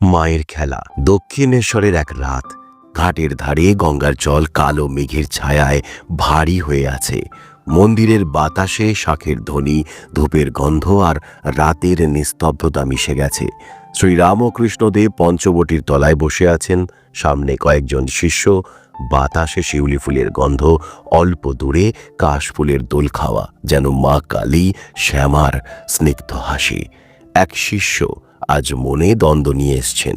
মায়ের খেলা। দক্ষিণেশ্বরের এক রাত, ঘাটের ধারে গঙ্গার জল কালো মেঘের ছায়ায় ভারী হয়ে আছে। মন্দিরের বাতাসে শাঁখের ধ্বনি, ধূপের গন্ধ আর রাতের নিস্তব্ধতা মিশে গেছে। শ্রীরামকৃষ্ণদেব পঞ্চবটির তলায় বসে আছেন। সামনে কয়েকজন শিষ্য, বাতাসে শিউলি ফুলের গন্ধ, অল্প দূরে কাশফুলের দোল খাওয়া, যেন মা কালী শ্যামার স্নিগ্ধ হাসি। এক শিষ্য আজ মনে দ্বন্দ্ব নিয়ে এসছেন।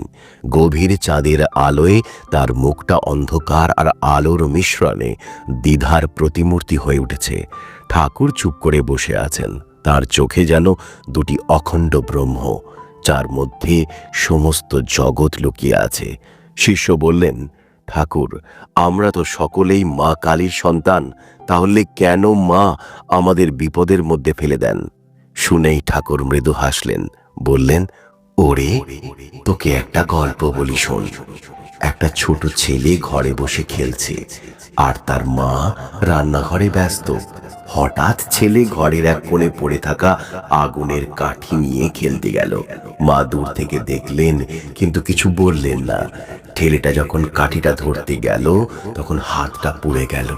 গভীর চাঁদের আলোয় তার মুখটা অন্ধকার আর আলোর মিশ্রণে দ্বিধার প্রতিমূর্তি হয়ে উঠেছে। ঠাকুর চুপ করে বসে আছেন। তার চোখে যেন দুটি অখণ্ড ব্রহ্ম, যার মধ্যে সমস্ত জগৎ লুকিয়ে আছে। শিষ্য বললেন, ঠাকুর, আমরা তো সকলেই মা কালীর সন্তান, তাহলে কেন মা আমাদের বিপদের মধ্যে ফেলে দেন? শুনেই ঠাকুর মৃদু হাসলেন, বললেন ওরে, তোকে একটা গল্প বলি শোন। একটা ছোট ছেলে ঘরে বসে খেলছে, আর তার মা রান্নাঘরে ব্যস্ত। হঠাৎ ছেলে ঘরের এক কোণে পড়ে থাকা আগুনের কাঠি নিয়ে খেলতে গেল। মা দূর থেকে দেখলেন, কিন্তু কিছু বললেন না। ছেলেটা যখন কাঠিটা ধরতে গেল, তখন হাতটা পুড়ে গেল।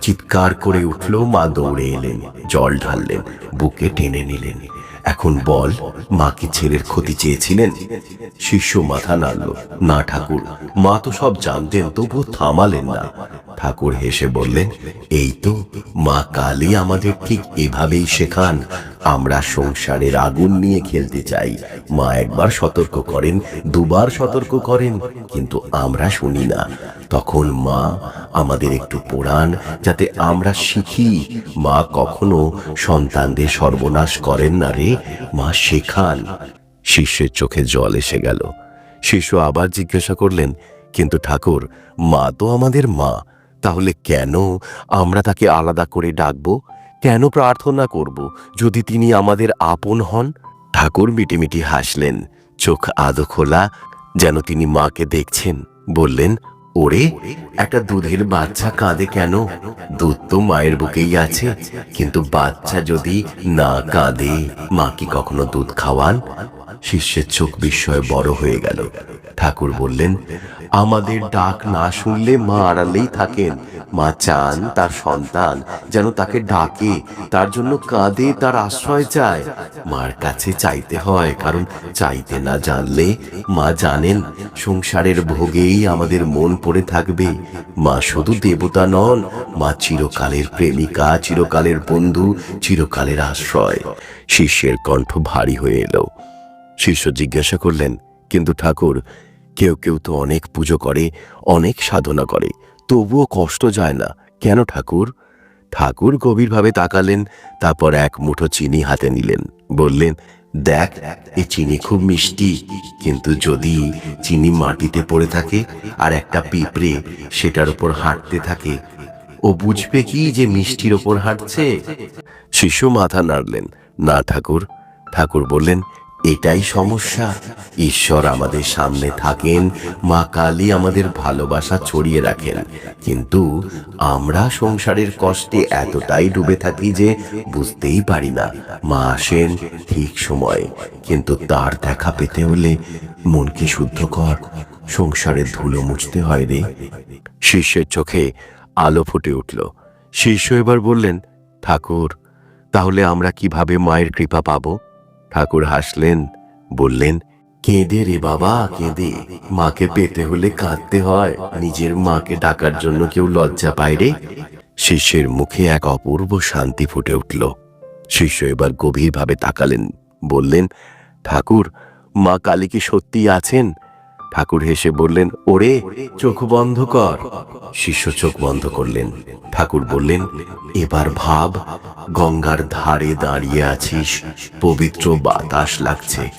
চিৎকার করে উঠল, মা দৌড়ে এলেন, জল ঢাললেন, বুকে টেনে নিলেন। এখন বল, মা কি ছেলের ক্ষতি চেয়েছিলেন? শিষ্য মাথা নাড়ল, না ঠাকুর, মা তো সব জানতেন, তবুও থামালেন না। ঠাকুর হেসে বললেন, এই তো, মা কালী আমাদের ঠিক এভাবেই শেখান। আমরা সংসারের আগুন নিয়ে খেলতে চাই। মা একবার সতর্ক করেন, দুবার সতর্ক করেন, কিন্তু আমরা শুনি না। তখন মা আমাদের একটু পোড়ান, যাতে আমরা শিখি, মা কখনো সন্তানদের সর্বনাশ করেন না রে, মা শেখান। শিষ্যের চোখে জল এসে গেল। শিশু আবার জিজ্ঞাসা করলেন, কিন্তু ঠাকুর, মা তো আমাদের মা তাহলে কেন আমরা তাকে আলাদা করে ডাকব? কেন প্রার্থনা করব যদি তিনি আমাদের আপন হন? ঠাকুর মিটিমিটি হাসলেন, চোখ আদো খোলা, যেন তিনি মাকে দেখছেন, বললেন, ওরে, একটা দুধের বাচ্চা কাঁদে কেন? দুধ তো মায়ের বুকেই আছে, কিন্তু বাচ্চা যদি না কাঁদে, মা কি কখনো দুধ খাওয়ান? শিষ্যের চোখ বিস্ময়ে বড় হয়ে গেল। ঠাকুর বললেন, আমাদের ডাক না শুনলে মা আড়ালেই থাকেন। মা চান তার সন্তান যেন তাকে ডাকে, তার জন্য কাঁদে, তার আশ্রয় চায়। মার কাছে চাইতে হয়, কারণ চাইতে না জানলে মা জানেন, সংসারের ভোগেই আমাদের মন পড়ে থাকবে। মা শুধু দেবতা নন, মা চিরকালের প্রেমিকা, চিরকালের বন্ধু, চিরকালের আশ্রয়। শিষ্যের কণ্ঠ ভারী হয়ে এলো। শিষ্য জিজ্ঞাসা করলেন কিন্তু ঠাকুর, কেউ কেউ তো অনেক পুজো করে, অনেক সাধনা করে, তবুও কষ্ট যায় না। কেন ঠাকুর? ঠাকুর গভীরভাবে তাকালেন, তারপর এক মুঠো চিনি হাতে নিলেন। বললেন, দেখ, এই চিনি খুব মিষ্টি, কিন্তু যদি চিনি মাটিতে পড়ে থাকে আর একটা পিঁপড়ে সেটার উপর হাঁটতে থাকে, ও বুঝবে কি যে মিষ্টির ওপর হাঁটছে? শিশু মাথা নাড়লেন। না ঠাকুর। ঠাকুর বললেন এটাই সমস্যা। ঈশ্বর আমাদের সামনে থাকেন, মা কালী আমাদের ভালোবাসা ছড়িয়ে রাখেন। কিন্তু আমরা সংসারের কষ্টে এতটাই ডুবে থাকি যে বুঝতেই পারি না, মা আসেন ঠিক সময়ে। কিন্তু তার দেখা পেতে হলে মনকে শুদ্ধ কর, সংসারের ধুলো মুছতে হয় রে। শিষ্যের চোখে আলো ফুটে উঠল। শিষ্য এবার বললেন, ঠাকুর, তাহলে আমরা কীভাবে মায়ের কৃপা পাবো? ঠাকুর হাসলেন, বললেন, কেঁদে রে বাবা, কেঁদে। মাকে পেতে হলে কাঁদতে হয়। নিজের মাকে ডাকার জন্য কেউ লজ্জা পায় রে। শিষ্যের মুখে এক অপূর্ব শান্তি ফুটে উঠল। শিষ্য এবার গভীরভাবে তাকালেন, বললেন, ঠাকুর, মা কালী কি সত্যি আছেন? ঠাকুর হেসে বললেন, ওরে, চোখ বন্ধ কর। শিষ্য চোখ বন্ধ করলেন। ঠাকুর বললেন, এবার ভাব, গঙ্গার ধারে দাঁড়িয়ে আছিস, পবিত্র বাতাস লাগছে।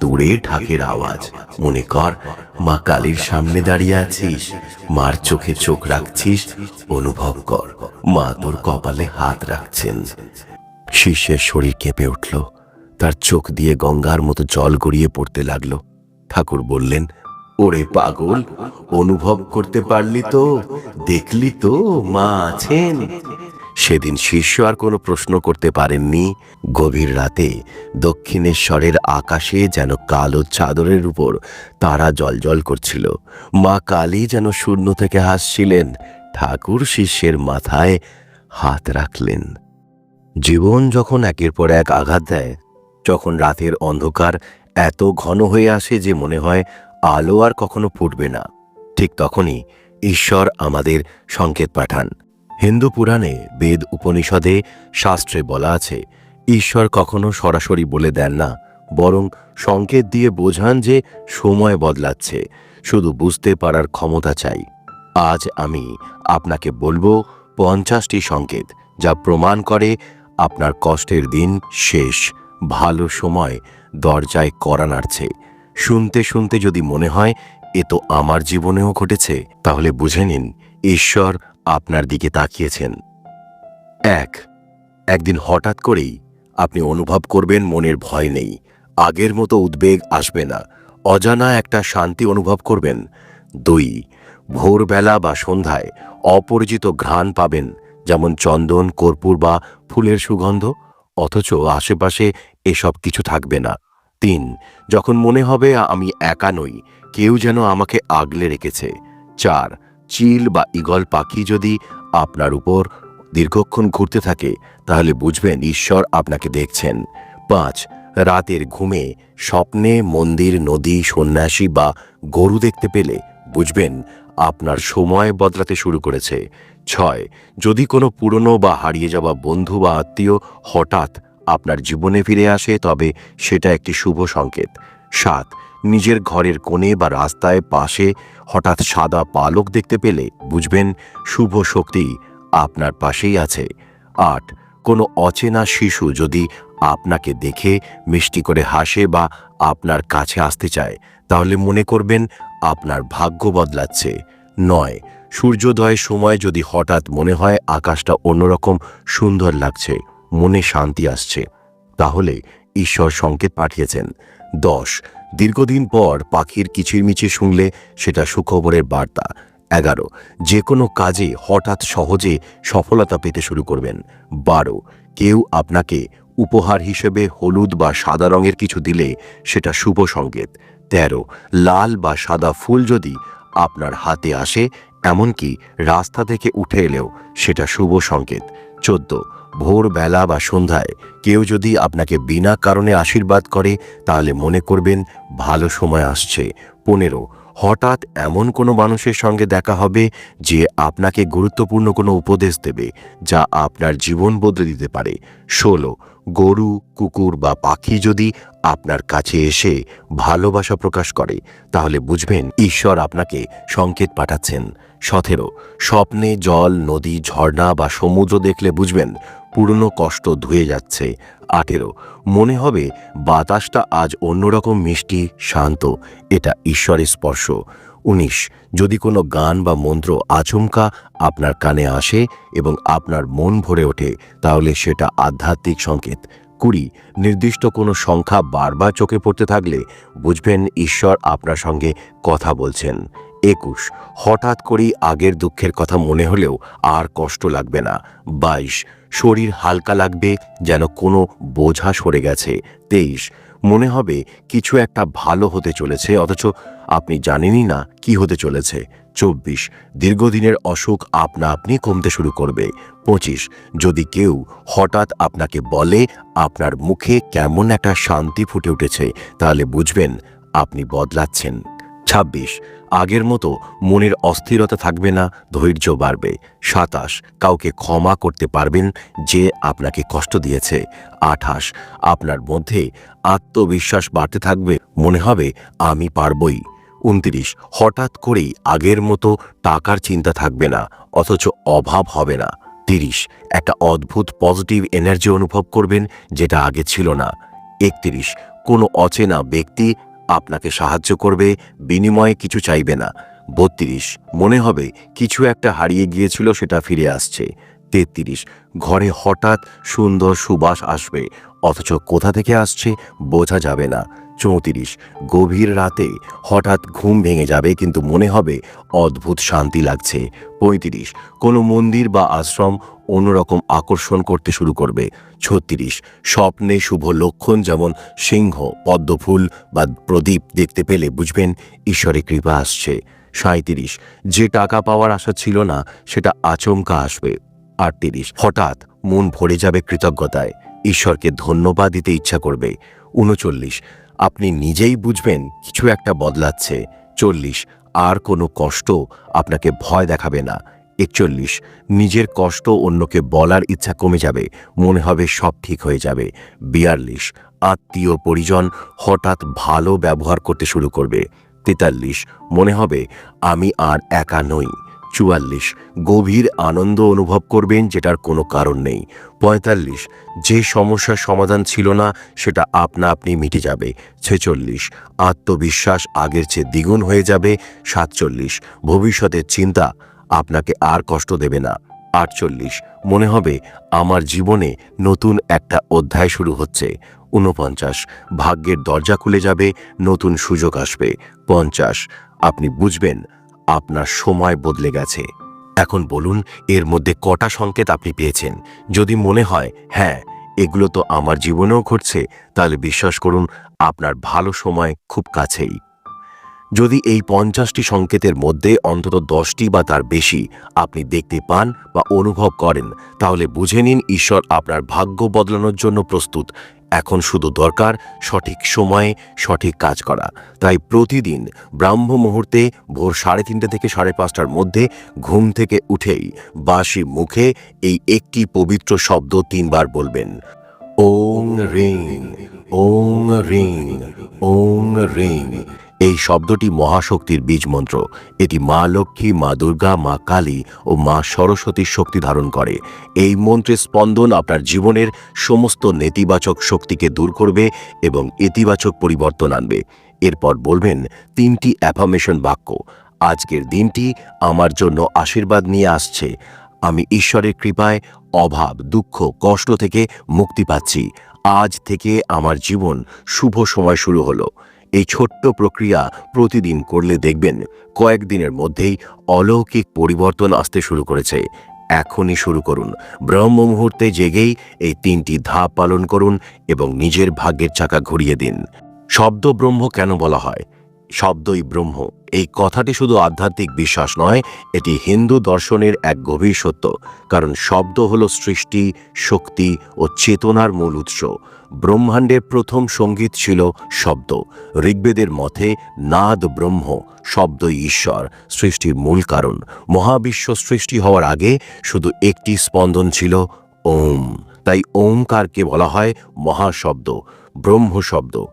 দূরে ঢাকের আওয়াজ। মনে কর, মা কালীর সামনে দাঁড়িয়ে আছিস। মার চোখে চোখ রাখছিস, অনুভব কর, মা তোর কপালে হাত রাখছেন। শিষ্যের শরীর কেঁপে উঠল। তার চোখ দিয়ে গঙ্গার মতো জল গড়িয়ে পড়তে লাগল। ঠাকুর বললেন ওরে পাগল, অনুভব করতে পারলি তো, দেখলি তো, মা আছেন। সেদিন শিষ্য আর কোনো প্রশ্ন করতে পারেননি। গভীর রাতে দক্ষিণেশ্বরের আকাশে যেন কালো চাদরের উপর তারা জলজল করছিল। মা কালী যেন শূন্য থেকে হাসছিলেন। ঠাকুর শিষ্যের মাথায় হাত রাখলেন। জীবন যখন একের পর এক আঘাত দেয় যখন রাতের অন্ধকার এত ঘন হয়ে আসে যে মনে হয় আলো আর কখনো ফুটবে না। ঠিক তখনই ঈশ্বর আমাদের সংকেত পাঠান। হিন্দু পুরাণে বেদ উপনিষদে শাস্ত্রে বলা আছে, ঈশ্বর কখনো সরাসরি বলে দেন না, বরং সংকেত দিয়ে বোঝান যে সময় বদলাচ্ছে, শুধু বুঝতে পারার ক্ষমতা চাই। আজ আমি আপনাকে বলব পঞ্চাশটি সংকেত, যা প্রমাণ করে আপনার কষ্টের দিন শেষ, ভালো সময় দরজায় করা নাড়ছে। শুনতে শুনতে যদি মনে হয়, এ তো আমার জীবনেও ঘটেছে, তাহলে বুঝে নিন, ঈশ্বর আপনার দিকে তাকিয়েছেন। এক, একদিন হঠাৎ করেই আপনি অনুভব করবেন মনের ভয় নেই, আগের মতো উদ্বেগ আসবে না, অজানা একটা শান্তি অনুভব করবেন। দুই, ভোরবেলা বা সন্ধ্যায় অপরিচিত ঘ্রাণ পাবেন, যেমন চন্দন, কর্পূর বা ফুলের সুগন্ধ, অথচ আশেপাশে এসব কিছু থাকবে না। তিন, যখন মনে হবে আমি একা নই, কেউ যেন আমাকে আগলে রেখেছে। চার, চিল বা ঈগল পাখি যদি আপনার উপর দীর্ঘক্ষণ ঘুরতে থাকে, তাহলে বুঝবেন ঈশ্বর আপনাকে দেখছেন। পাঁচ, রাতের ঘুমে স্বপ্নে মন্দির, নদী, সন্ন্যাসী বা গরু দেখতে পেলে বুঝবেন আপনার সময় বদলাতে শুরু করেছে। ছয়, যদি কোনো পুরনো বা হারিয়ে যাওয়া বন্ধু বা আত্মীয় হঠাৎ আপনার জীবনে ফিরে আসে, তবে সেটা একটি শুভ সংকেত। সাত, নিজের ঘরের কোণে বা রাস্তায় পাশে হঠাৎ সাদা পালক দেখতে পেলে, বুঝবেন শুভ শক্তি আপনার পাশেই আছে। আট, কোনো অচেনা শিশু যদি আপনাকে দেখে, মিষ্টি করে হাসে বা আপনার কাছে আসতে চায়, তাহলে মনে করবেন আপনার ভাগ্য বদলাচ্ছে। নয় সূর্যোদয়ের সময় যদি হঠাৎ মনে হয় আকাশটা অন্যরকম সুন্দর লাগছে মনে শান্তি আসছে। তাহলে ঈশ্বর সংকেত পাঠিয়েছেন। দশ, দীর্ঘদিন পর পাখির কিচিরমিচির শুনলে সেটা সুখবরের বার্তা। এগারো যে কোনো কাজে হঠাৎ সহজে সফলতা পেতে শুরু করবেন। বারো, কেউ আপনাকে উপহার হিসেবে হলুদ বা সাদা রঙের কিছু দিলে সেটা শুভ সংকেত। তেরো, লাল বা সাদা ফুল যদি আপনার হাতে আসে, এমনকি রাস্তা থেকে উঠে এলেও সেটা শুভ সংকেত। চোদ্দ ভোরবেলা বা সন্ধ্যায় কেউ যদি আপনাকে বিনা কারণে আশীর্বাদ করে, তাহলে মনে করবেন ভালো সময় আসছে। পনেরো, হঠাৎ এমন কোনো মানুষের সঙ্গে দেখা হবে যে আপনাকে গুরুত্বপূর্ণ কোনো উপদেশ দেবে, যা আপনার জীবন বদলে দিতে পারে। ষোলো, গরু, কুকুর বা পাখি যদি আপনার কাছে এসে ভালোবাসা প্রকাশ করে, তাহলে বুঝবেন ঈশ্বর আপনাকে সংকেত পাঠাচ্ছেন। সতেরো, স্বপ্নে জল, নদী, ঝর্ণা বা সমুদ্র দেখলে বুঝবেন পুরনো কষ্ট ধুয়ে যাচ্ছে আঠেরো মনে হবে বাতাসটা আজ অন্যরকম মিষ্টি, শান্ত। এটা ঈশ্বরের স্পর্শ। উনিশ, যদি কোনো গান বা মন্ত্র আচমকা আপনার কানে আসে এবং আপনার মন ভরে ওঠে, তাহলে সেটা আধ্যাত্মিক সংকেত। কুড়ি, নির্দিষ্ট কোনো সংখ্যা বারবার চোখে পড়তে থাকলে বুঝবেন ঈশ্বর আপনার সঙ্গে কথা বলছেন। একুশ। হঠাৎ করেই আগের দুঃখের কথা মনে হলেও আর কষ্ট লাগবে না। বাইশ। শরীর হালকা লাগবে, যেন কোনো বোঝা সরে গেছে। তেইশ। মনে হবে কিছু একটা ভালো হতে চলেছে, অথচ আপনি জানেনই না কি হতে চলেছে। চব্বিশ। দীর্ঘদিনের অসুখ আপনা আপনি কমতে শুরু করবে। পঁচিশ। যদি কেউ হঠাৎ আপনাকে বলে আপনার মুখে কেমন একটা শান্তি ফুটে উঠেছে, তাহলে বুঝবেন আপনি বদলাচ্ছেন। ছাব্বিশ। আগের মতো মনের অস্থিরতা থাকবে না, ধৈর্য বাড়বে। সাতাশ, কাউকে ক্ষমা করতে পারবেন যে আপনাকে কষ্ট দিয়েছে। আঠাশ, আপনার মধ্যে আত্মবিশ্বাস বাড়তে থাকবে, মনে হবে আমি পারবই। উনত্রিশ, হঠাৎ করেই আগের মতো টাকার চিন্তা থাকবে না, অথচ অভাব হবে না। তিরিশ, একটা অদ্ভুত পজিটিভ এনার্জি অনুভব করবেন যেটা আগে ছিল না। একত্রিশ, কোনো অচেনা ব্যক্তি আপনাকে সাহায্য করবে, বিনিময়ে কিছু চাইবে না। বত্রিশ, মনে হবে কিছু একটা হারিয়ে গিয়েছিল সেটা ফিরে আসছে। তেত্রিশ, ঘরে হঠাৎ সুন্দর সুবাস আসবে, অথচ কোথা থেকে আসছে বোঝা যাবে না। চৌত্রিশ। গভীর রাতে হঠাৎ ঘুম ভেঙে যাবে কিন্তু মনে হবে অদ্ভুত শান্তি লাগছে। পঁয়ত্রিশ। কোনো মন্দির বা আশ্রম অন্যরকম আকর্ষণ করতে শুরু করবে। ছত্রিশ। স্বপ্নে শুভ লক্ষণ যেমন সিংহ, পদ্মফুল বা প্রদীপ দেখতে পেলে বুঝবেন ঈশ্বরের কৃপা আসছে। সাঁত্রিশ যে টাকা পাওয়ার আশা ছিল না, সেটা আচমকা আসবে। আটত্রিশ। হঠাৎ মন ভরে যাবে কৃতজ্ঞতায়। ঈশ্বরকে ধন্যবাদ দিতে ইচ্ছা করবে। উনচল্লিশ। আপনি নিজেই বুঝবেন কিছু একটা বদলাচ্ছে। চল্লিশ, আর কোনো কষ্ট আপনাকে ভয় দেখাবে না। একচল্লিশ, নিজের কষ্ট অন্যকে বলার ইচ্ছা কমে যাবে, মনে হবে সব ঠিক হয়ে যাবে। বিয়াল্লিশ, আত্মীয় পরিজন হঠাৎ ভালো ব্যবহার করতে শুরু করবে। তেতাল্লিশ, মনে হবে আমি আর একা নই। চুয়াল্লিশ। গভীর আনন্দ অনুভব করবেন যেটার কোনো কারণ নেই। পঁয়তাল্লিশ, যে সমস্যার সমাধান ছিল না, সেটা আপনা আপনি মিটে যাবে। ছেচল্লিশ, আত্মবিশ্বাস আগের চেয়ে দ্বিগুণ হয়ে যাবে। সাতচল্লিশ, ভবিষ্যতের চিন্তা আপনাকে আর কষ্ট দেবে না। আটচল্লিশ, মনে হবে আমার জীবনে নতুন একটা অধ্যায় শুরু হচ্ছে। ঊনপঞ্চাশ, ভাগ্যের দরজা খুলে যাবে, নতুন সুযোগ আসবে। পঞ্চাশ, আপনি বুঝবেন আপনার সময় বদলে গেছে। এখন বলুন, এর মধ্যে কটা সংকেত আপনি পেয়েছেন? যদি মনে হয় হ্যাঁ এগুলো তো আমার জীবনেও ঘটছে, তাহলে বিশ্বাস করুন, আপনার ভালো সময় খুব কাছেই। যদি এই পঞ্চাশটি সংকেতের মধ্যে অন্তত দশটি বা তার বেশি আপনি দেখতে পান বা অনুভব করেন, তাহলে বুঝে নিন, ঈশ্বর আপনার ভাগ্য বদলানোর জন্য প্রস্তুত। এখন শুধু দরকার সঠিক সময়ে সঠিক কাজ করা। তাই প্রতিদিন ব্রাহ্ম মুহূর্তে ভোর সাড়ে তিনটে থেকে সাড়ে পাঁচটার মধ্যে ঘুম থেকে উঠেই বাসি মুখে এই একটি পবিত্র শব্দ তিনবার বলবেন। ওং রিং ওং রিং ওং রিং। এই শব্দটি মহাশক্তির বীজ মন্ত্র এটি মা লক্ষ্মী, মা দুর্গা, মা কালী ও মা সরস্বতীর শক্তি ধারণ করে। এই মন্ত্রের স্পন্দন আপনার জীবনের সমস্ত নেতিবাচক শক্তিকে দূর করবে এবং ইতিবাচক পরিবর্তন আনবে। এরপর বলবেন, তিনটি অ্যাফার্মেশন বাক্য, আজকের দিনটি আমার জন্য আশীর্বাদ নিয়ে আসছে। আমি ঈশ্বরের কৃপায় অভাব, দুঃখ, কষ্ট থেকে মুক্তি পাচ্ছি। আজ থেকে আমার জীবন শুভ সময় শুরু হলো। এই ছোট্ট প্রক্রিয়া প্রতিদিন করলে দেখবেন কয়েকদিনের মধ্যেই অলৌকিক পরিবর্তন আসতে শুরু করেছে। এখনই শুরু করুন। ব্রহ্ম মুহূর্তে জেগেই এই তিনটি ধাপ পালন করুন এবং নিজের ভাগ্যের চাকা ঘুরিয়ে দিন। শব্দ ব্রহ্ম কেন বলা হয়? শব্দই ব্রহ্ম। এই কথাটি শুধু আধ্যাত্মিক বিশ্বাস নয়, এটি হিন্দু দর্শনের এক গভীর সত্য, কারণ শব্দ হল সৃষ্টি, শক্তি ও চেতনার মূল উৎস। ব্রহ্মাণ্ডের প্রথম সংগীত ছিল শব্দ। ঋগ্বেদের মতে, নাদ ব্রহ্ম শব্দ ঈশ্বর, সৃষ্টির মূল কারণ। মহাবিশ্ব সৃষ্টি হওয়ার আগে শুধু একটি স্পন্দন ছিল, ওম। তাই ওমকারকে বলা হয় মহাশব্দ ব্রহ্ম শব্দ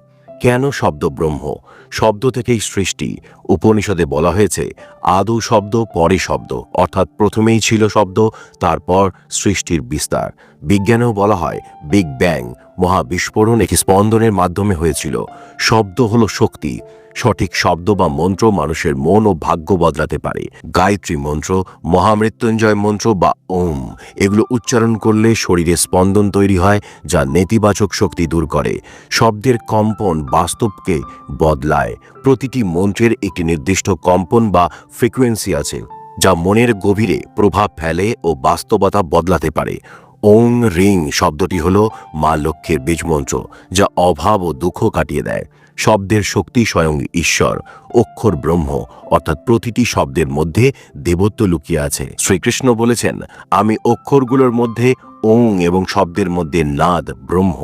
কেন শব্দ ব্রহ্ম? শব্দ থেকেই সৃষ্টি। উপনিষদে বলা হয়েছে, আদৌ শব্দ পরে শব্দ, অর্থাৎ প্রথমেই ছিল শব্দ, তারপর সৃষ্টির বিস্তার। বিজ্ঞানেও বলা হয়, বিগ ব্যাং, মহাবিস্ফোরণ একটি স্পন্দনের মাধ্যমে হয়েছিল। শব্দ হলো শক্তি, সঠিক শব্দ বা মন্ত্র মানুষের মন ও ভাগ্য বদলাতে পারে। গায়ত্রী মন্ত্র, মহামৃত্যুঞ্জয় মন্ত্র বা ওম, এগুলো উচ্চারণ করলে শরীরে স্পন্দন তৈরি হয়, যা নেতিবাচক শক্তি দূর করে। শব্দের কম্পন বাস্তবকে বদলায়। প্রতিটি মন্ত্রের একটি নির্দিষ্ট কম্পন বা ফ্রিকোয়েন্সি আছে, যা মনের গভীরে প্রভাব ফেলে ও বাস্তবতা বদলাতে পারে। ওং রিং শব্দটি হল মা লক্ষ্যের বীজমন্ত্র যা অভাব ও দুঃখ কাটিয়ে দেয়। শব্দের শক্তি স্বয়ং ঈশ্বর, অক্ষর ব্রহ্ম, অর্থাৎ প্রতিটি শব্দের মধ্যে দেবত্ব লুকিয়ে আছে। শ্রীকৃষ্ণ বলেছেন, আমি অক্ষরগুলোর মধ্যে ওং এবং শব্দের মধ্যে নাদ ব্রহ্ম।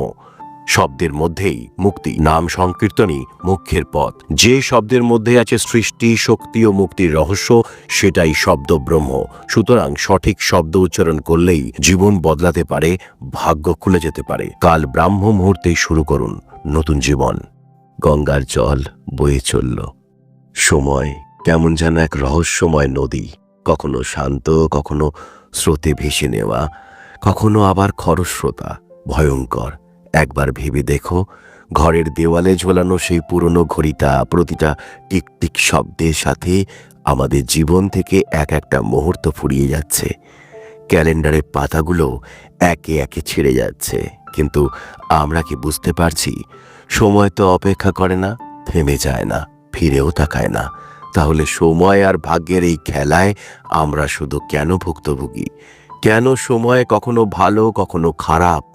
শব্দের মধ্যেই মুক্তি নাম সংকীর্তনই মুখ্যের পথ। যে শব্দের মধ্যে আছে সৃষ্টি, শক্তি ও মুক্তির রহস্য, সেটাই শব্দ ব্রহ্ম সুতরাং সঠিক শব্দ উচ্চারণ করলেই জীবন বদলাতে পারে, ভাগ্য খুলে যেতে পারে। কাল ব্রাহ্ম মুহূর্তেই শুরু করুন নতুন জীবন। গঙ্গার জল বয়ে চলল। সময় কেমন যেন এক রহস্যময় নদী। কখনো শান্ত, কখনো স্রোতে ভেসে নেওয়া, কখনো আবার খরস্রোতা। ভয়ঙ্কর। একবার ভেবে দেখো, ঘরের দেওয়ালে ঝোলানো সেই পুরনো ঘড়িটা প্রতিটা টিকটিক শব্দের সাথে আমাদের জীবন থেকে এক একটা মুহূর্ত ফুরিয়ে যাচ্ছে। ক্যালেন্ডারের পাতাগুলো একে একে ছেড়ে যাচ্ছে। কিন্তু আমরা কি বুঝতে পারছি, সময় তো অপেক্ষা করে না, থেমে যায় না, ফিরেও তাকায় না। তাহলে সময় আর ভাগ্যের এই খেলায় আমরা শুধু কেন ভুক্তভোগী? কেন সময় কখনো ভালো, কখনো খারাপ?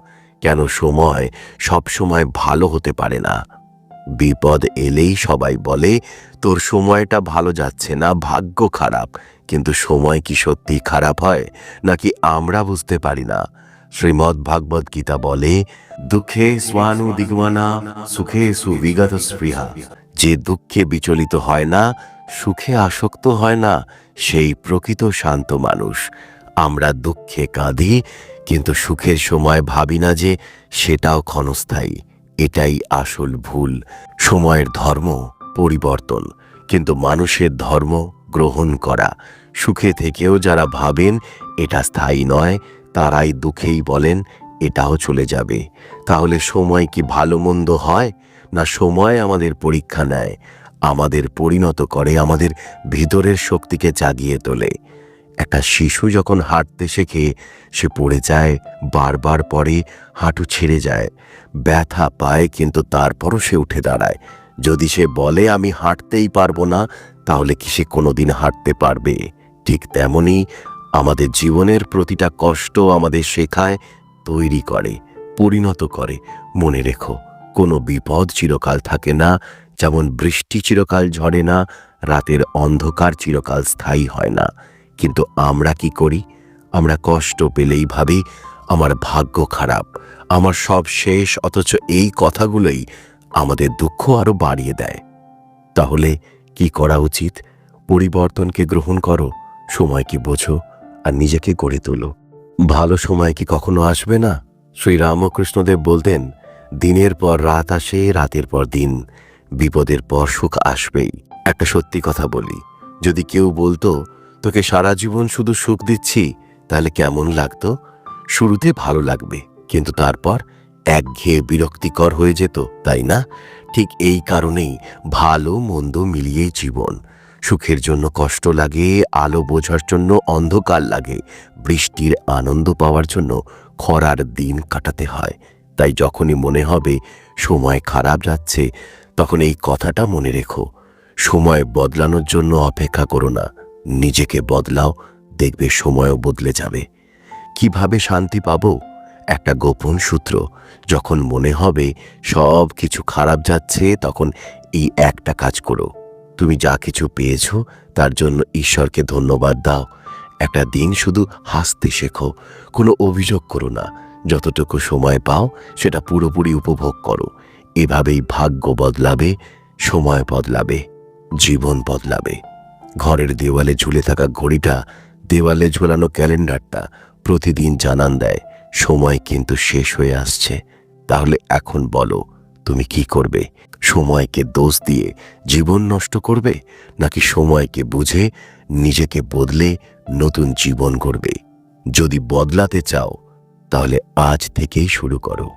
কেন সময় সব সময় ভালো হতে পারে না। বিপদ এলেই সবাই বলে, তোর সময়টা ভালো যাচ্ছে না, ভাগ্য খারাপ। কিন্তু সময় কি সত্যি খারাপ হয়, নাকি আমরা বুঝতে পারি না? শ্রীমদ্ ভাগবত গীতা বলে, দুঃখে স্বানু দিগমানা, সুখে সুবিগত স্পৃহা। যে দুঃখে বিচলিত হয় না, সুখে আসক্ত হয় না, সেই প্রকৃত শান্ত মানুষ। আমরা দুঃখে কাঁদি কিন্তু সুখের সময় ভাবি না যে সেটাও ক্ষণস্থায়ী। এটাই আসল ভুল। সময়ের ধর্ম পরিবর্তন। কিন্তু মানুষের ধর্ম গ্রহণ করা। সুখে থেকেও যারা ভাবেন এটা স্থায়ী নয়, তারাই দুঃখেই বলেন এটাও চলে যাবে। তাহলে সময় কি ভালো মন্দ হয়? না সময় আমাদের পরীক্ষা নেয়? আমাদের পরিণত করে আমাদের ভিতরের শক্তিকে জাগিয়ে তোলে। একটা শিশু যখন হাঁটতে শেখে, সে পড়ে যায়, বারবার পরে হাঁটু ছেড়ে যায়। ব্যথা পায়, কিন্তু তারপরও সে উঠে দাঁড়ায়। যদি সে বলে, আমি হাঁটতেই পারব না, তাহলে কি সে কোনোদিন হাঁটতে পারবে? ঠিক তেমনি আমাদের জীবনের প্রতিটা কষ্ট আমাদের শেখায়, তৈরি করে, পরিণত করে। মনে রেখো, কোনো বিপদ চিরকাল থাকে না, যেমন বৃষ্টি চিরকাল ঝরে না, রাতের অন্ধকার চিরকাল স্থায়ী হয় না। কিন্তু আমরা কি করি? আমরা কষ্ট পেলেই ভাবি, আমার ভাগ্য খারাপ, আমার সব শেষ, অথচ এই কথাগুলোই আমাদের দুঃখ আরও বাড়িয়ে দেয়। তাহলে কি করা উচিত? পরিবর্তনকে গ্রহণ করো সময়কে বোঝো, আর নিজেকে গড়ে তোলো। ভালো সময় কি কখনো আসবে না? শ্রী রামকৃষ্ণদেব বলতেন, দিনের পর রাত আসে, রাতের পর দিন, বিপদের পর সুখ আসবেই। একটা সত্যি কথা বলি, যদি কেউ বলতো তোকে সারা জীবন শুধু সুখ দিচ্ছি, তাহলে কেমন লাগতো? শুরুতে ভালো লাগবে, কিন্তু তারপর একঘেয়ে বিরক্তিকর হয়ে যেত, তাই না? ঠিক এই কারণেই ভালো মন্দ মিলিয়েই জীবন। সুখের জন্য কষ্ট লাগে, আলো বোঝার জন্য অন্ধকার লাগে, বৃষ্টির আনন্দ পাওয়ার জন্য খরার দিন কাটাতে হয়। তাই যখনই মনে হবে সময় খারাপ যাচ্ছে, তখন এই কথাটা মনে রেখো। সময় বদলানোর জন্য অপেক্ষা করো না। নিজেকে বদলাও, দেখবে সময়ও বদলে যাবে। কীভাবে শান্তি পাব? একটা গোপন সূত্র। যখন মনে হবে সব কিছু খারাপ যাচ্ছে, তখন এই একটা কাজ করো। তুমি যা কিছু পেয়েছ, তার জন্য ঈশ্বরকে ধন্যবাদ দাও। একটা দিন শুধু হাসতে শেখো, কোনো অভিযোগ করো না। যতটুকু সময় পাও, সেটা পুরোপুরি উপভোগ করো। এভাবেই ভাগ্য বদলাবে, সময় বদলাবে, জীবন বদলাবে। ঘরের দেওয়ালে ঝুলে থাকা ঘড়িটা, দেওয়ালে ঝোলানো ক্যালেন্ডারটা প্রতিদিন জানান দেয়, সময় কিন্তু শেষ হয়ে আসছে। তাহলে এখন বলো, তুমি কি করবে? সময়কে দোষ দিয়ে জীবন নষ্ট করবে? নাকি সময়কে বুঝে নিজেকে বদলে নতুন জীবন করবে যদি বদলাতে চাও, তাহলে আজ থেকেই শুরু করো।